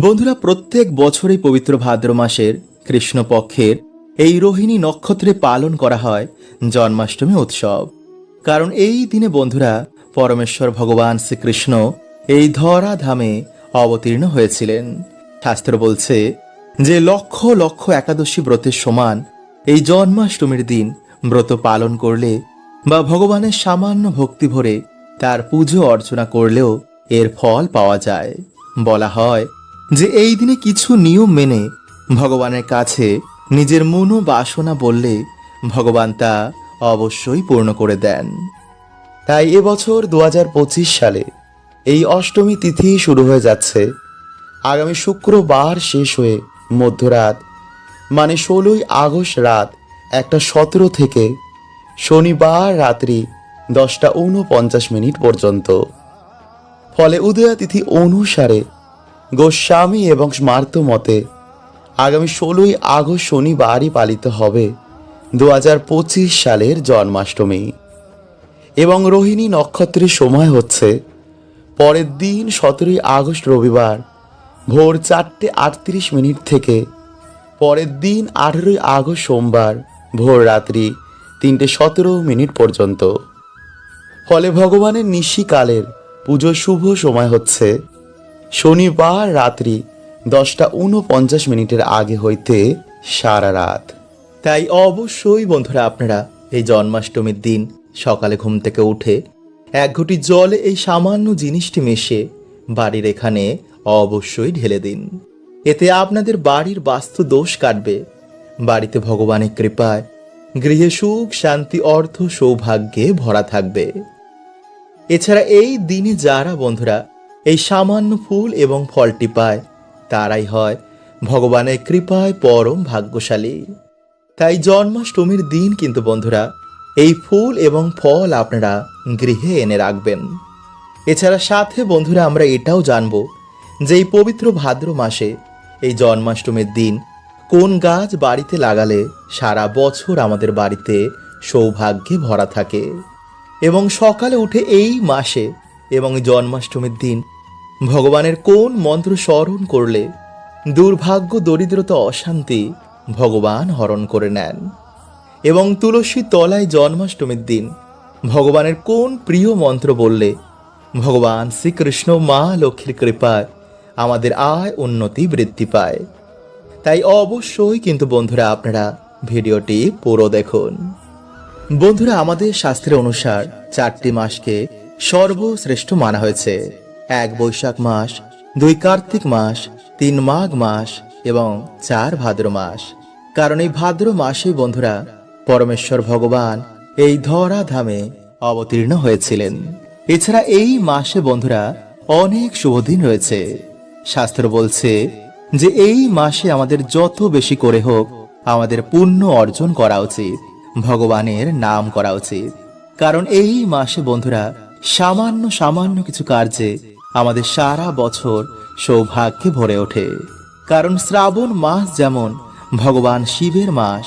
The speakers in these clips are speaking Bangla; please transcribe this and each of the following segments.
বন্ধুরা, প্রত্যেক বছরই পবিত্র ভাদ্র মাসের কৃষ্ণপক্ষের এই রোহিণী নক্ষত্রে পালন করা হয় জন্মাষ্টমী উৎসব। কারণ এই দিনে বন্ধুরা, পরমেশ্বর ভগবান শ্রীকৃষ্ণ এই ধরা ধামে অবতীর্ণ হয়েছিলেন। শাস্ত্র বলছে যে, লক্ষ লক্ষ একাদশী ব্রতের সমান এই জন্মাষ্টমীর দিন ব্রত পালন করলে বা ভগবানের সামান্য ভক্তি ভরে তার পুজো অর্চনা করলেও এর ফল পাওয়া যায়। বলা হয় যে এই দিনে কিছু নিয়ম মেনে ভগবানের কাছে নিজের মনো বাসনা বললে ভগবান তা অবশ্যই পূর্ণ করে দেন। তাই এবছর দু হাজার পঁচিশ সালে এই অষ্টমী তিথি শুরু হয়ে যাচ্ছে। আগামী শুক্রবার শেষ হয়ে মধ্যরাত মানে ষোলোই আগস্ট রাত একটা সতেরো থেকে শনিবার রাত্রি দশটা উনপঞ্চাশ মিনিট পর্যন্ত। ফলে উদয়া তিথি অনুসারে গোস্বামী এবং স্মার্ত মতে, আগামী ষোলোই আগস্ট শনিবারই পালিত হবে দু হাজার পঁচিশ সালের জন্মাষ্টমী। এবং রোহিণী নক্ষত্রের সময় হচ্ছে পরের দিন সতেরোই আগস্ট রবিবার ভোর চারটে আটত্রিশ মিনিট থেকে পরের দিন আঠেরোই আগস্ট সোমবার ভোর রাত্রি তিনটে সতেরো মিনিট পর্যন্ত। ফলে ভগবানের নিশিকালের পুজো শুভ সময় হচ্ছে শনিবার রাত্রি দশটা উনপঞ্চাশ মিনিটের আগে হইতে সারা রাত। তাই অবশ্যই বন্ধুরা আপনারা এই জন্মাষ্টমীর দিন সকালে ঘুম থেকে উঠে এক ঘটি জলে এই সামান্য জিনিসটি মিশে বাড়ির এখানে অবশ্যই ঢেলে দিন। এতে আপনাদের বাড়ির বাস্তু দোষ কাটবে। বাড়িতে ভগবানের কৃপায় গৃহে সুখ, শান্তি, অর্থ, সৌভাগ্যে ভরা থাকবে। এছাড়া এই দিনে যারা বন্ধুরা এই সামান্য ফুল এবং ফলটি পায়, তারাই হয় ভগবানের কৃপায় পরম ভাগ্যশালী। তাই জন্মাষ্টমীর দিন কিন্তু বন্ধুরা, এই ফুল এবং ফল আপনারা গৃহে এনে রাখবেন। এছাড়া সাথে বন্ধুরা আমরা এটাও জানব যে এই পবিত্র ভাদ্র মাসে এই জন্মাষ্টমীর দিন কোন গাছ বাড়িতে লাগালে সারা বছর আমাদের বাড়িতে সৌভাগ্যে ভরা থাকে। এবং সকালে উঠে এই মাসে এবং জন্মাষ্টমীর দিন ভগবানের কোন মন্ত্র স্মরণ করলে দুর্ভাগ্য, দরিদ্রতা, অশান্তি ভগবান হরণ করে নেন? এবং তুলসী তলায় জন্মাষ্টমীর দিন ভগবানের কোন প্রিয় মন্ত্র বললে, ভগবান শ্রীকৃষ্ণ, মা লক্ষ্মীর কৃপায় আমাদের আয়, উন্নতি, বৃদ্ধি পায় তাই অবশ্যই কিন্তু বন্ধুরা, আপনারা ভিডিওটি পুরো দেখুন। বন্ধুরা, আমাদের শাস্ত্রের অনুসার চারটি মাসকে সর্বশ্রেষ্ঠ মানা হয়েছে। এক বৈশাখ মাস, দুই কার্তিক মাস, তিন মাঘ মাস এবং চার ভাদ্র মাস। কারণ এই ভাদ্র মাসে বন্ধুরা, পরমেশ্বর ভগবান এই ধরা ধামে অবতীর্ণ হয়েছিলেন। এছাড়া এই মাসে বন্ধুরা অনেক শুভদিন রয়েছে। শাস্ত্র বলছে যে এই মাসে আমাদের যত বেশি করে হোক আমাদের পুণ্য অর্জন করা উচিত, ভগবানের নাম করা উচিত। কারণ এই মাসে বন্ধুরা সামান্য সামান্য কিছু কার্যে আমাদের সারা বছর সৌভাগ্যে ভরে ওঠে। কারণ শ্রাবণ মাস যেমন ভগবান শিবের মাস,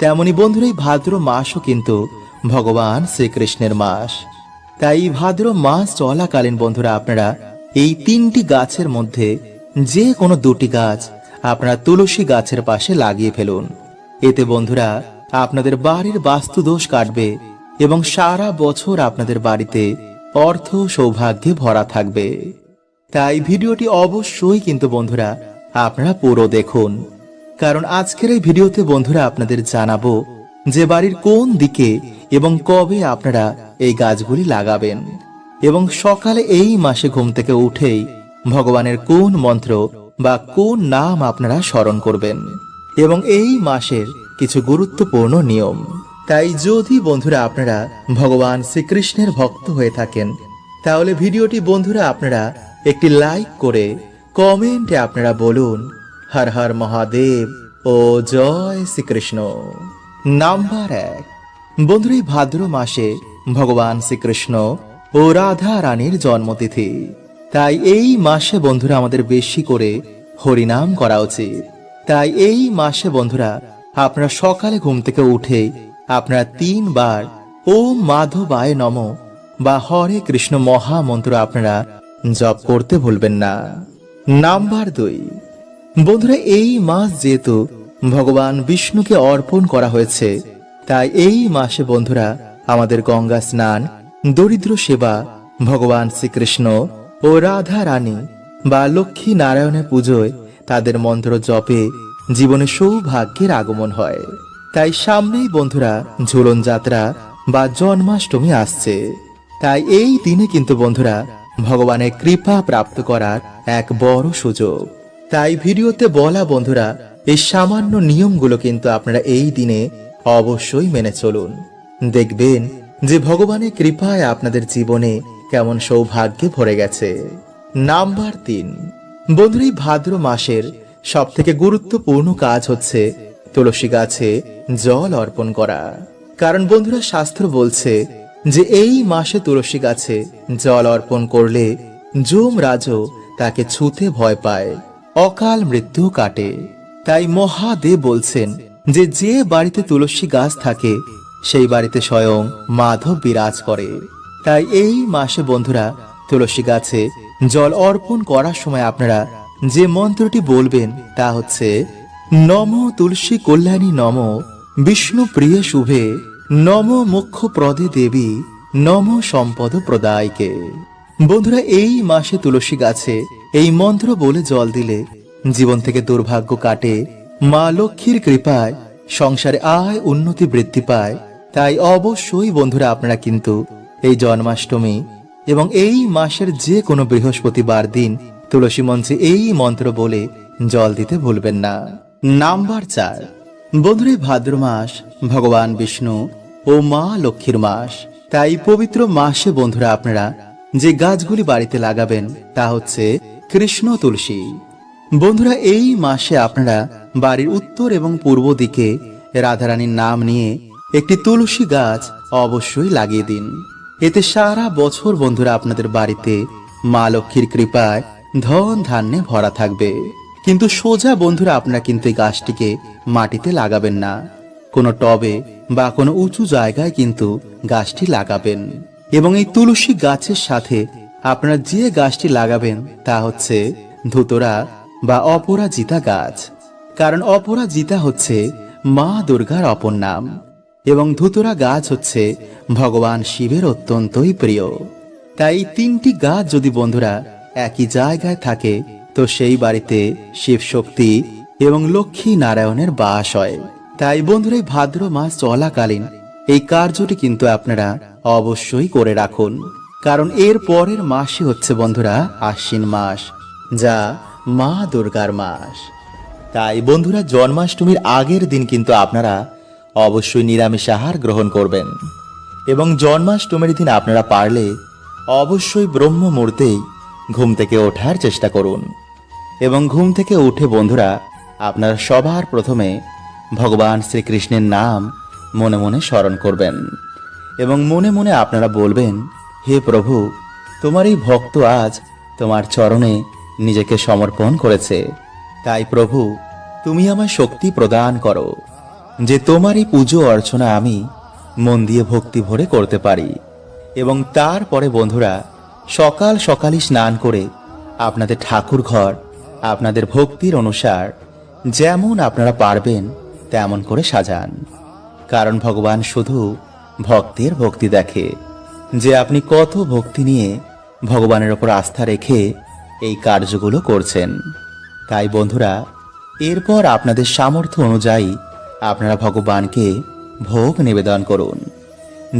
তেমনি বন্ধুর, এই ভাদ্র মাসও কিন্তু ভগবান শ্রীকৃষ্ণের মাস। তাই ভাদ্র মাস চলাকালীন বন্ধুরা, আপনারা এই তিনটি গাছের মধ্যে যে কোনো দুটি গাছ আপনারা তুলসী গাছের পাশে লাগিয়ে ফেলুন। এতে বন্ধুরা, আপনাদের বাড়ির বাস্তু দোষ কাটবে এবং সারা বছর আপনাদের বাড়িতে অর্থ সৌভাগ্যে ভরা থাকবে। তাই ভিডিওটি অবশ্যই কিন্তু বন্ধুরা, আপনারা পুরো দেখুন। কারণ আজকের এই ভিডিওতে বন্ধুরা আপনাদের জানাব যে বাড়ির কোন দিকে এবং কবে আপনারা এই গাছগুলি লাগাবেন। এবং সকালে এই মাসে ঘুম থেকে উঠেই ভগবানের কোন মন্ত্র বা কোন নাম আপনারা স্মরণ করবেন। এবং এই মাসের কিছু গুরুত্বপূর্ণ নিয়ম। তাই যদি বন্ধুরা আপনারা ভগবান শ্রীকৃষ্ণের ভক্ত হয়ে থাকেন, তাহলে ভিডিওটি বন্ধুরা আপনারা একটি লাইক করে কমেন্টে আপনারা বলুন, হর হর মহাদেব ও জয় শ্রীকৃষ্ণ। নাম্বার এক। বন্ধুরা ভাদ্র মাসে ভগবান শ্রীকৃষ্ণ ও রাধা রানীর জন্মতিথি। তাই এই মাসে বন্ধুরা আমাদের বেশি করে হরিনাম করা উচিত। তাই এই মাসে বন্ধুরা আপনারা সকালে ঘুম থেকে উঠে আপনারা তিনবার ও মাধবায় নম বা হরে কৃষ্ণ মহামন্ত্র আপনারা জপ করতে ভুলবেন না। নাম্বার দুই। বন্ধুরা, এই মাস যেহেতু ভগবান বিষ্ণুকে অর্পণ করা হয়েছে, তাই এই মাসে বন্ধুরা আমাদের গঙ্গা স্নান, দরিদ্র সেবা, ভগবান শ্রীকৃষ্ণ ও রাধা রানী বা লক্ষ্মী নারায়ণের পুজোয় তাদের মন্ত্র জপে জীবনে সৌভাগ্যের আগমন হয়। তাই সামনেই বন্ধুরা ঝুলন যাত্রা বা জন্মাষ্টমী আসছে। তাই এই দিনে কিন্তু বন্ধুরা ভগবানের কৃপা প্রাপ্ত করার এক বড় সুযোগ। তাই ভিডিওতে বলা বন্ধুরা, এই সামান্য নিয়মগুলো কিন্তু আপনারা এই দিনে অবশ্যই মেনে চলুন। দেখবেন যে ভগবানের কৃপায় আপনাদের জীবনে কেমন সৌভাগ্যে ভরে গেছে। নাম্বার তিন। বন্ধুরা, এই ভাদ্র মাসের সব থেকে গুরুত্বপূর্ণ কাজ হচ্ছে তুলসী গাছে জল অর্পণ করা। কারণ বন্ধুরা, শাস্ত্র বলছে যে এই মাসে তুলসী গাছে জল অর্পণ করলে যম রাজ তাকে ছুতে ভয় পায়, অকাল মৃত্যু কাটে। তাই মহাদেব বলছেন যে যে বাড়িতে তুলসী গাছ থাকে, সেই বাড়িতে স্বয়ং মাধব বিরাজ করে। তাই এই মাসে বন্ধুরা, তুলসী গাছে জল অর্পণ করার সময় আপনারা যে মন্ত্রটি বলবেন তা হচ্ছে নম তুলসী কল্যাণী নম, বিষ্ণু প্রিয় শুভে, নম মুখ্য প্রদে দেবী, নম সম্পদ প্রদায়কে। বন্ধুরা, এই মাসে তুলসী গাছে এই মন্ত্র বলে জল দিলে জীবন থেকে দুর্ভাগ্য কাটে, মা লক্ষ্মীর কৃপায় সংসারে আয় উন্নতি বৃদ্ধি পায়। তাই অবশ্যই বন্ধুরা, আপনারা কিন্তু এই জন্মাষ্টমী এবং এই মাসের যে কোনো বৃহস্পতিবার দিন তুলসী মঞ্চে এই মন্ত্র বলে জল দিতে ভুলবেন না। নাম্বার চার। বন্ধুরা ভাদ্র মাস, ভগবান বিষ্ণু ও মা লক্ষ্মীর মাস। তাই পবিত্র মাসে বন্ধুরা আপনারা যে গাছগুলি বাড়িতে লাগাবেন, তা হচ্ছে কৃষ্ণ তুলসী। বন্ধুরা, এই মাসে আপনারা বাড়ির উত্তর এবং পূর্ব দিকে রাধারানীর নাম নিয়ে একটি তুলসী গাছ অবশ্যই লাগিয়ে দিন। এতে সারা বছর বন্ধুরা আপনাদের বাড়িতে মা লক্ষ্মীর কৃপায় ধন ধান্যে ভরা থাকবে। কিন্তু সোজা বন্ধুরা আপনারা কিন্তু এই গাছটিকে মাটিতে লাগাবেন না। কোনো টবে বা কোনো উঁচু জায়গায় কিন্তু গাছটি লাগাবেন। এবং এই তুলসী গাছের সাথে আপনারা যে গাছটি লাগাবেন তা হচ্ছে ধুতরা বা অপরাজিতা গাছ। কারণ অপরাজিতা হচ্ছে মা দুর্গার অপর নাম। এবং ধুতরা গাছ হচ্ছে ভগবান শিবের অত্যন্তই প্রিয়। তাই তিনটি গাছ যদি বন্ধুরা একই জায়গায় থাকে তো সেই বাড়িতে শিব শক্তি এবং লক্ষ্মী নারায়ণের বাস হয়। তাই বন্ধুরা, এই ভাদ্র মাস চলাকালীন এই কার্যটি কিন্তু আপনারা অবশ্যই করে রাখুন। কারণ এর পরের মাসই হচ্ছে বন্ধুরা আশ্বিন মাস, যা মা দুর্গার মাস। তাই বন্ধুরা, জন্মাষ্টমীর আগের দিন কিন্তু আপনারা অবশ্যই নিরামিষ আহার গ্রহণ করবেন। এবং জন্মাষ্টমীর দিন আপনারা পারলে অবশ্যই ব্রহ্ম মুহূর্তেই ঘুম থেকে ওঠার চেষ্টা করুন। এবং ঘুম থেকে উঠে বন্ধুরা, আপনারা সবার প্রথমে ভগবান শ্রীকৃষ্ণের নাম মনে মনে স্মরণ করবেন। এবং মনে মনে আপনারা বলবেন, হে প্রভু, তোমার এই ভক্ত আজ তোমার চরণে নিজেকে সমর্পণ করেছে। তাই প্রভু, তুমি আমার শক্তি প্রদান করো, যে তোমার এই পুজো অর্চনা আমি মন দিয়ে ভক্তি ভরে করতে পারি। এবং তারপরে বন্ধুরা, সকাল সকালই স্নান করে আপনাদের ঠাকুর ঘর আপনাদের ভক্তির অনুসার, যেমন আপনারা পারবেন, তেমন করে সাজান। কারণ ভগবান শুধু ভক্তের ভক্তি দেখে। যে আপনি কত ভক্তি নিয়ে ভগবানের ওপর আস্থা রেখে এই কার্যগুলো করছেন। তাই বন্ধুরা, এরপর আপনাদের সামর্থ্য অনুযায়ী আপনারা ভগবানকে ভোগ নিবেদন করুন।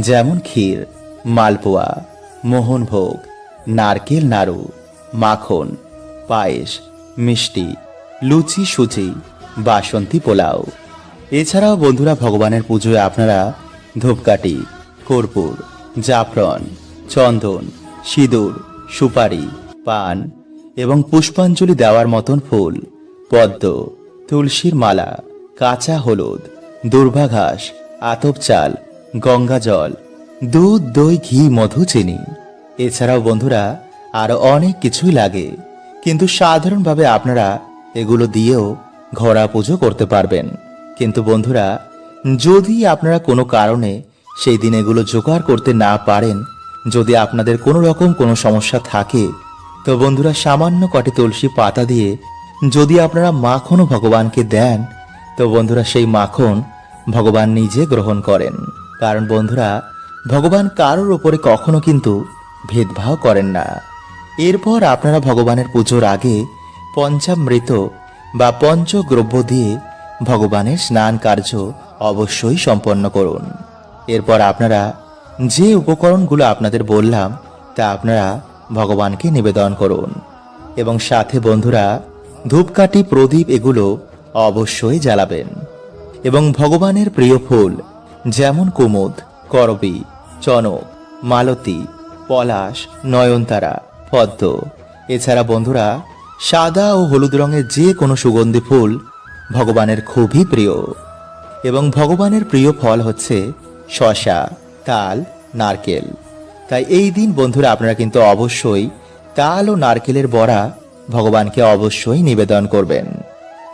যেমন ক্ষীর, মালপোয়া, মোহনভোগ, নারকেল নাড়ু, মাখন, পায়েস মিষ্টি, লুচি, সুজি বাসন্তী পোলাও। এছাড়াও বন্ধুরা ভগবানের পুজোয় আপনারা ধূপকাঠি, কর্পূর, জাফরন, চন্দন, সিঁদুর, সুপারি, পান এবং পুষ্পাঞ্জলি দেওয়ার মতন ফুল, পদ্ম, তুলসীর মালা, কাঁচা হলুদ দুর্বাঘাস আতপ চাল, গঙ্গা জল, দুধ, দই, ঘি, মধু, চিনি। এছাড়াও বন্ধুরা আরও অনেক কিছুই লাগে। কিন্তু সাধারণভাবে আপনারা এগুলো দিয়েও ঘোড়া পুজো করতে পারবেন। কিন্তু বন্ধুরা, যদি আপনারা কোনো কারণে সেই দিন এগুলো জোগাড় করতে না পারেন, যদি আপনাদের কোনো রকম কোনো সমস্যা থাকে, তো বন্ধুরা সামান্য কটি তুলসী পাতা দিয়ে যদি আপনারা মাখনও ভগবানকে দেন, তো বন্ধুরা সেই মাখন ভগবান নিজে গ্রহণ করেন। কারণ বন্ধুরা, ভগবান কারোর ওপরে কখনো কিন্তু ভেদভাব করেন না। এরপর আপনারা ভগবানের পুজোর আগে পঞ্চামৃত বা পঞ্চগ্রব্য দিয়ে ভগবানের স্নান কার্য অবশ্যই সম্পন্ন করুন। এরপর আপনারা যে উপকরণগুলো আপনাদের বললাম, তা আপনারা ভগবানকে নিবেদন করুন। এবং সাথে বন্ধুরা, ধূপকাঠি প্রদীপ এগুলো অবশ্যই জ্বালাবেন। এবং ভগবানের প্রিয় ফুল, যেমন কুমুদ, করবী, চনক, মালতী, পলাশ, নয়নতারা পদ্ম। এছাড়া বন্ধুরা, সাদা ও হলুদ রঙের যে কোনো সুগন্ধি ফুল ভগবানের খুবই প্রিয়। এবং ভগবানের প্রিয় ফল হচ্ছে শশা, তাল, নারকেল। তাই এই দিন বন্ধুরা আপনারা কিন্তু অবশ্যই তাল ও নারকেলের বড়া ভগবানকে অবশ্যই নিবেদন করবেন।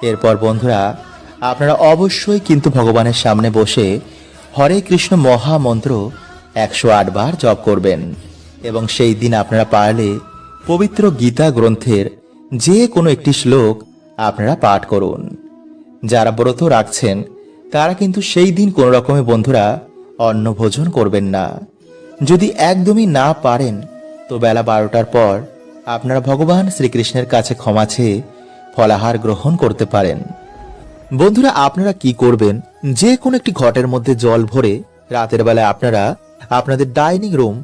এরপর বন্ধুরা, আপনারা অবশ্যই কিন্তু ভগবানের সামনে বসে হরে কৃষ্ণ মহামন্ত্র একশো আট বার জপ করবেন। এবং সেই দিন আপনারা পারলে পবিত্র গীতা গ্রন্থের যে কোনো একটি শ্লোক আপনারা পাঠ করুন। যারা ব্রত রাখছেন, তারা কিন্তু সেই দিন কোনো রকমের বন্ধুরা অন্ন ভোজন করবেন না। যদি একদমই না পারেন, তো বেলা বারোটার পর আপনারা ভগবান শ্রীকৃষ্ণের কাছে ক্ষমা চেয়ে ফলাহার গ্রহণ করতে পারেন। বন্ধুরা, আপনারা কি করবেন? যে কোনো একটি ঘটের মধ্যে জল ভরে রাতের বেলায় আপনারা আপনাদের ডাইনিং রুম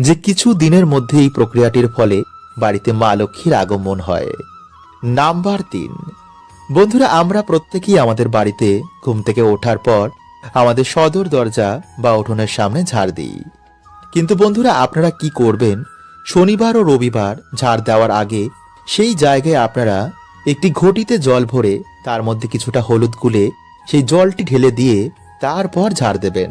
যে কিছু দিনের মধ্যে এই প্রক্রিয়াটির ফলে বাড়িতে মা লক্ষ্মীর আগমন হয়। নাম্বার তিন। বন্ধুরা, আমরা প্রত্যেকেই আমাদের বাড়িতে ঘুম থেকে ওঠার পর আমাদের সদর দরজা বা উঠোনের সামনে ঝাড় দিই। কিন্তু বন্ধুরা, আপনারা কি করবেন? শনিবার ও রবিবার ঝাড় দেওয়ার আগে সেই জায়গায় আপনারা একটি ঘটিতে জল ভরে তার মধ্যে কিছুটা হলুদ গুলে সেই জলটি ঢেলে দিয়ে তারপর ঝাড় দেবেন।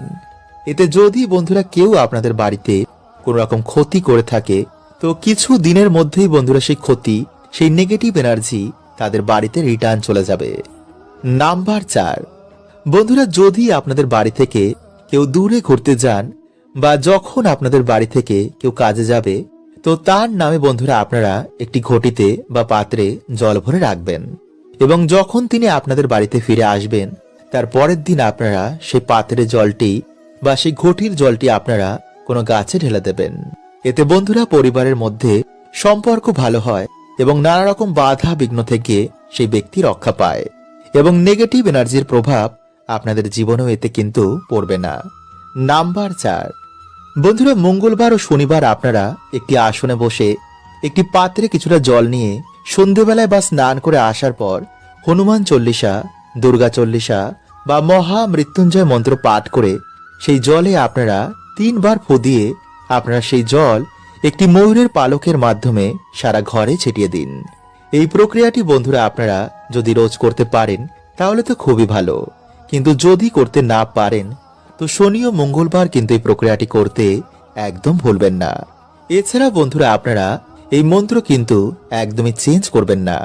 এতে যদি বন্ধুরা কেউ আপনাদের বাড়িতে কোনো রকম ক্ষতি করে থাকে, তো কিছু দিনের মধ্যেই বন্ধুরা সেই ক্ষতি, সেই নেগেটিভ এনার্জি তাদের বাড়িতে রিটার্ন চলে যাবে। নাম্বার চার। বন্ধুরা, যদি আপনাদের বাড়ি থেকে কেউ দূরে ঘুরতে যান বা যখন আপনাদের বাড়ি থেকে কেউ কাজে যাবে, তো তার নামে বন্ধুরা আপনারা একটি ঘটিতে বা পাত্রে জল ভরে রাখবেন। এবং যখন তিনি আপনাদের বাড়িতে ফিরে আসবেন, তার পরের দিন আপনারা সেই পাত্রের জলটি বা সেই ঘটির জলটি আপনারা কোনো গাছে ঢেলে দেবেন। এতে বন্ধুরা পরিবারের মধ্যে সম্পর্ক ভালো হয় এবং নানা রকম বাধা বিঘ্ন থেকে সেই ব্যক্তি রক্ষা পায় এবং নেগেটিভ এনার্জির প্রভাব আপনাদের জীবনেও এতে কিন্তু পড়বে না। নাম্বার চার। বন্ধুরা, মঙ্গলবার ও শনিবার আপনারা একটি আসনে বসে একটি পাত্রে কিছুটা জল নিয়ে সন্ধেবেলায় বা স্নান করে আসার পর হনুমান চল্লিশা, দুর্গা চল্লিশা বা মহা মৃত্যুঞ্জয় মন্ত্র পাঠ করে সেই জলে আপনারা তিনবার ফু দিয়ে আপনারা সেই জল একটি ময়ূরের পালকের মাধ্যমে সারা ঘরে ছিটিয়ে দিন। এই প্রক্রিয়াটি বন্ধুরা আপনারা যদি রোজ করতে পারেন, তাহলে তো খুবই ভালো। কিন্তু যদি করতে না পারেন, তো শনি ও মঙ্গলবার কিন্তু এই প্রক্রিয়াটি করতে একদম ভুলবেন না। এছাড়া বন্ধুরা আপনারা এই মন্ত্র কিন্তু একদমই চেঞ্জ করবেন না।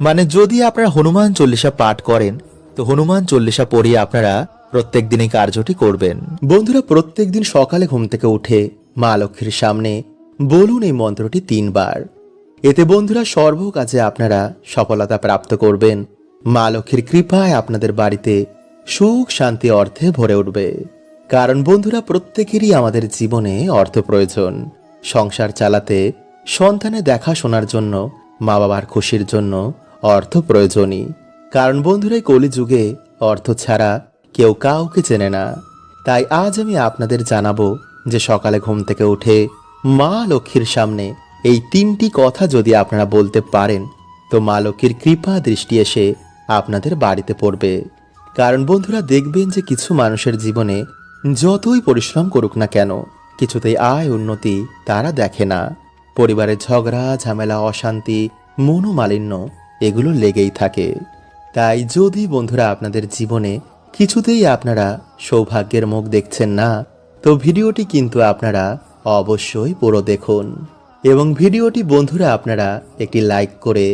মানে যদি আপনারা হনুমান চল্লিশা পাঠ করেন, তো হনুমান চল্লিশা পড়িয়ে আপনারা প্রত্যেক দিন এই কার্যটি করবেন। বন্ধুরা, প্রত্যেক দিন সকালে ঘুম থেকে উঠে মা লক্ষ্মীর সামনে বলুন এই মন্ত্রটি তিনবার। এতে বন্ধুরা সর্ব কাজে আপনারা সফলতা প্রাপ্ত করবেন। মা লক্ষ্মীর কৃপায় আপনাদের বাড়িতে সুখ, শান্তি, অর্থে ভরে উঠবে। কারণ বন্ধুরা, প্রত্যেকেরই আমাদের জীবনে অর্থ প্রয়োজন। সংসার চালাতে সন্তানের দেখাশোনার জন্য মা বাবার খুশির জন্য অর্থ প্রয়োজনই। কারণ বন্ধুরা কলিযুগে অর্থ ছাড়া কেউ কাউকে চেনে না। তাই আজ আমি আপনাদের জানাব যে সকালে ঘুম থেকে উঠে মা লক্ষ্মীর সামনে এই তিনটি কথা যদি আপনারা বলতে পারেন, তো মা লক্ষ্মীর কৃপা দৃষ্টি এসে আপনাদের বাড়িতে পড়বে। কারণ বন্ধুরা, দেখবেন যে কিছু মানুষের জীবনে যতই পরিশ্রম করুক না কেন, কিছুতেই আয় উন্নতি তারা দেখে না। পরিবারের ঝগড়া, ঝামেলা, অশান্তি, মনোমালিন্য এগুলো লেগেই থাকে। তাই যদি বন্ধুরা আপনাদের জীবনে কিছুতেই আপনারা সৌভাগ্যের মুখ দেখছেন না। তো ভিডিওটি কিন্তু আপনারা অবশ্যই পুরো দেখুন। এবং ভিডিওটি বন্ধুরা আপনারা একটি লাইক করে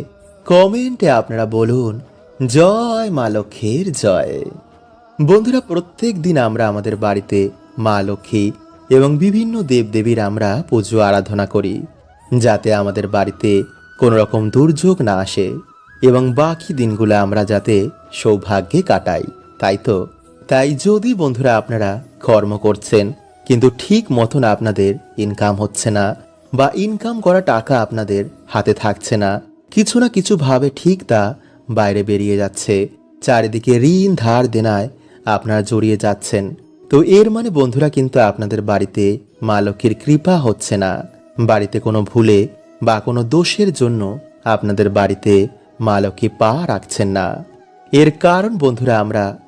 কমেন্টে আপনারা বলুন, জয় মা লক্ষ্মীর জয়। বন্ধুরা, প্রত্যেক দিন আমরা আমাদের বাড়িতে মা লক্ষ্মী এবং বিভিন্ন দেবদেবীর আমরা পুজো আরাধনা করি, যাতে আমাদের বাড়িতে কোনো রকম দুর্যোগ না আসে এবং বাকি দিনগুলো আমরা যাতে সৌভাগ্যে কাটাই। তাই তো? তাই যদি বন্ধুরা আপনারা কর্ম করছেন, কিন্তু ঠিক মতন আপনাদের ইনকাম হচ্ছে না বা ইনকাম করা টাকা আপনাদের হাতে থাকছে না, কিছু না কিছু ভাবে ঠিক তা বাইরে বেরিয়ে যাচ্ছে। চারিদিকে ঋণ ধার দেনায় আপনারা জড়িয়ে যাচ্ছেন। তো এর মানে বন্ধুরা কিন্তু আপনাদের বাড়িতে মা লক্ষ্মীর কৃপা হচ্ছে না। বাড়িতে কোনো ভুলে বা কোনো দোষের জন্য আপনাদের বাড়িতে মা লক্ষ্মী পা রাখছেন না। এর কারণ বন্ধুরা আমরা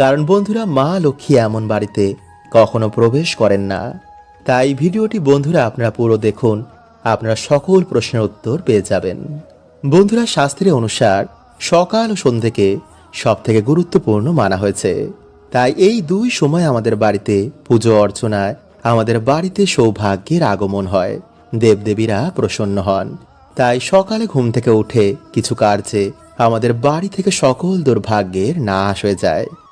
কারণ বন্ধুরা মা লক্ষ্মী এমন বাড়িতে কখনো প্রবেশ করেন না। তাই ভিডিওটি বন্ধুরা আপনারা পুরো দেখুন, আপনারা সকল প্রশ্নের উত্তর পেয়ে যাবেন। বন্ধুরা শাস্ত্রের অনুসার সকাল ও সন্ধ্যেকে সব থেকে গুরুত্বপূর্ণ মানা হয়েছে। তাই এই দুই সময় আমাদের বাড়িতে পুজো অর্চনায় আমাদের বাড়িতে সৌভাগ্যের আগমন হয়, দেবদেবীরা প্রসন্ন হন। তাই সকালে ঘুম থেকে উঠে কিছু কার্যে আমাদের বাড়ি থেকে সকল দুর্ভাগ্যের নাশ হয়ে যায়।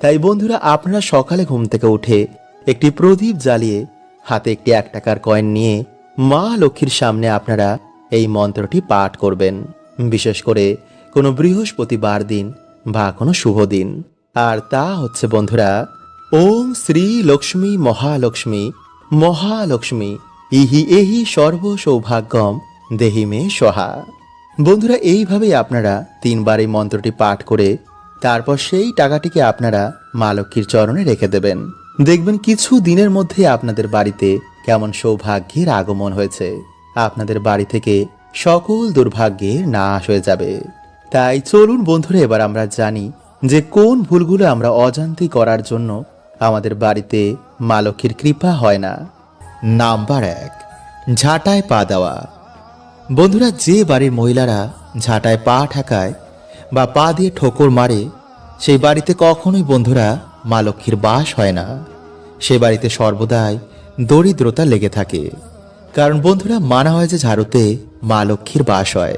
তাই বন্ধুরা আপনারা সকালে ঘুম থেকে উঠে একটি প্রদীপ জ্বালিয়ে হাতে একটি এক টাকার কয়েন নিয়ে মা লক্ষ্মীর সামনে আপনারা এই মন্ত্রটি পাঠ করবেন। বিশেষ করে কোনো বৃহস্পতিবার দিন বা কোনো শুভ দিন। আর তা হচ্ছে বন্ধুরা, ওম শ্রী লক্ষ্মী মহালক্ষ্মী মহালক্ষ্মী, ইহি এহি সর্ব সৌভাগ্যম দেহি মে সহা। বন্ধুরা, এইভাবেই আপনারা তিনবার এই মন্ত্রটি পাঠ করে তারপর সেই টাকাটিকে আপনারা মা লক্ষ্মীর চরণে রেখে দেবেন। দেখবেন কিছু দিনের মধ্যে আপনাদের বাড়িতে কেমন সৌভাগ্যের আগমন হয়েছে। আপনাদের বাড়ি থেকে সকল দুর্ভাগ্যের নাশ হয়ে যাবে। তাই চলুন বন্ধুরা, এবার আমরা জানি যে কোন ভুলগুলো আমরা অজান্তেই করার জন্য আমাদের বাড়িতে মা লক্ষ্মীর কৃপা হয় না। নাম্বার এক, ঝাঁটায় পা দেওয়া। বন্ধুরা, যে বাড়ির মহিলারা ঝাঁটায় পা ঠাকায় বা পা দিয়ে ঠোকর মারে, সেই বাড়িতে কখনোই বন্ধুরা মা লক্ষ্মীর বাস হয় না। সে বাড়িতে সর্বদাই দরিদ্রতা লেগে থাকে। কারণ বন্ধুরা, মানা হয় যে ঝাড়ুতে মা লক্ষ্মীর বাস হয়।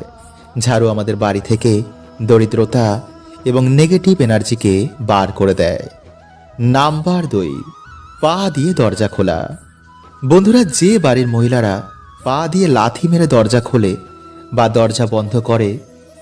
ঝাড়ু আমাদের বাড়ি থেকে দরিদ্রতা এবং নেগেটিভ এনার্জিকে বার করে দেয়। নাম্বার দুই, পা দিয়ে দরজা খোলা। বন্ধুরা, যে বাড়ির মহিলারা পা দিয়ে লাথি মেরে দরজা খোলে বা দরজা বন্ধ করে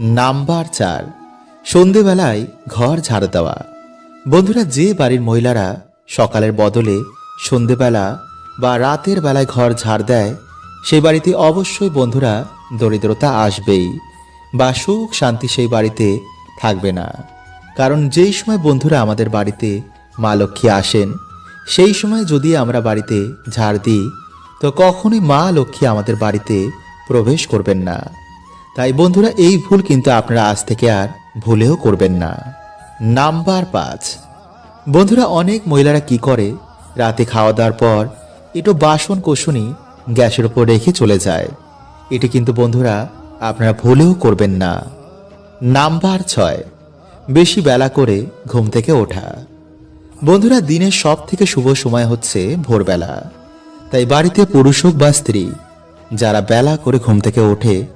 নাম্বার চার। সন্ধেবেলায় ঘর ঝাড় দেওয়া। বন্ধুরা, যে বাড়ির মহিলারা সকালের বদলে সন্ধেবেলা বা রাতের বেলায় ঘর ঝাড় দেয় সেই বাড়িতে অবশ্যই বন্ধুরা দরিদ্রতা আসবেই বা সুখ শান্তি সেই বাড়িতে থাকবে না। কারণ যেই সময় বন্ধুরা আমাদের বাড়িতে মা লক্ষ্মী আসেন, সেই সময় যদি আমরা বাড়িতে ঝাড় দিই, তো কখনোই মা লক্ষ্মী আমাদের বাড়িতে প্রবেশ করবেন না। তাই বন্ধুরা, এই ভুল কিন্তু আপনারা আজ থেকে আর ভুলেও করবেন না। নাম্বার পাঁচ। বন্ধুরা, অনেক মহিলারা কি করে? রাতে খাওয়া দাওয়ার পর একটু বাসন কোষণি গ্যাসের উপর রেখে চলে যায়। এটি কিন্তু বন্ধুরা, আপনারা ভুলেও করবেন না। নাম্বার ছয়। বেশি বেলা করে ঘুম থেকে ওঠা। বন্ধুরা, দিনের সব থেকে শুভ সময় হচ্ছে ভোরবেলা। তাই বাড়িতে পুরুষ হোক বা স্ত্রী, যারা বেলা করে ঘুম থেকে ওঠে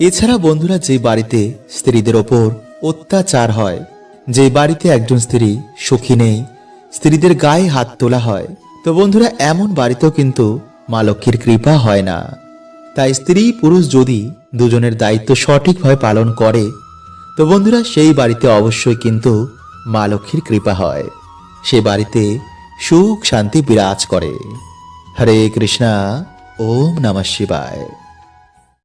এছাড়া বন্ধুরা যে বাড়িতে স্ত্রীদের ওপর অত্যাচার হয়, যে বাড়িতে একজন স্ত্রী সুখী নেই, স্ত্রীদের গায়ে হাত তোলা হয়, তো বন্ধুরা এমন বাড়িতেও কিন্তু মা লক্ষ্মীর কৃপা হয় না। তাই স্ত্রী পুরুষ যদি দুজনের দায়িত্ব সঠিকভাবে পালন করে, তো বন্ধুরা সেই বাড়িতে অবশ্যই কিন্তু মা লক্ষ্মীর কৃপা হয়। সে বাড়িতে সুখ শান্তি বিরাজ করে। হরে কৃষ্ণা, ওম নমঃ শিবায়।